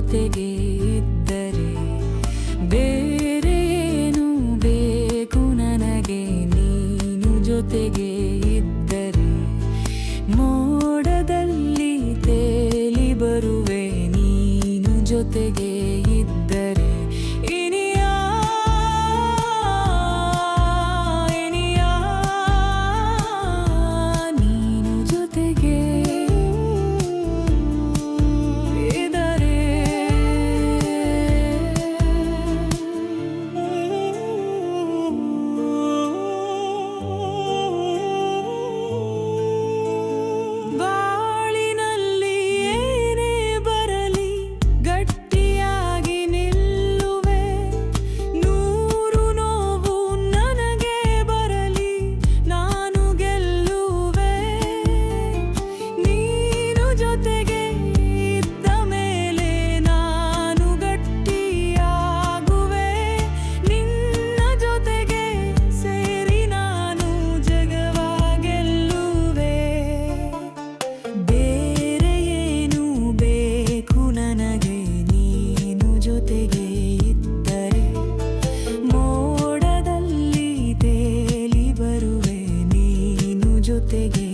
ಜೊತೆಗೆ ಇದ್ದರೆ ಬೇರೇನು ಬೇಕು ನನಗೆ? ನೀನು ಜೊತೆಗೆ ಇದ್ದರೆ ಮೋಡದಲ್ಲಿ ತೇಲಿ ಬರುವೆ. ನೀನು ಜೊತೆಗೆ ಇದ್ದರೆ ಜೊತೆಗೆ ಇದ್ದರೆ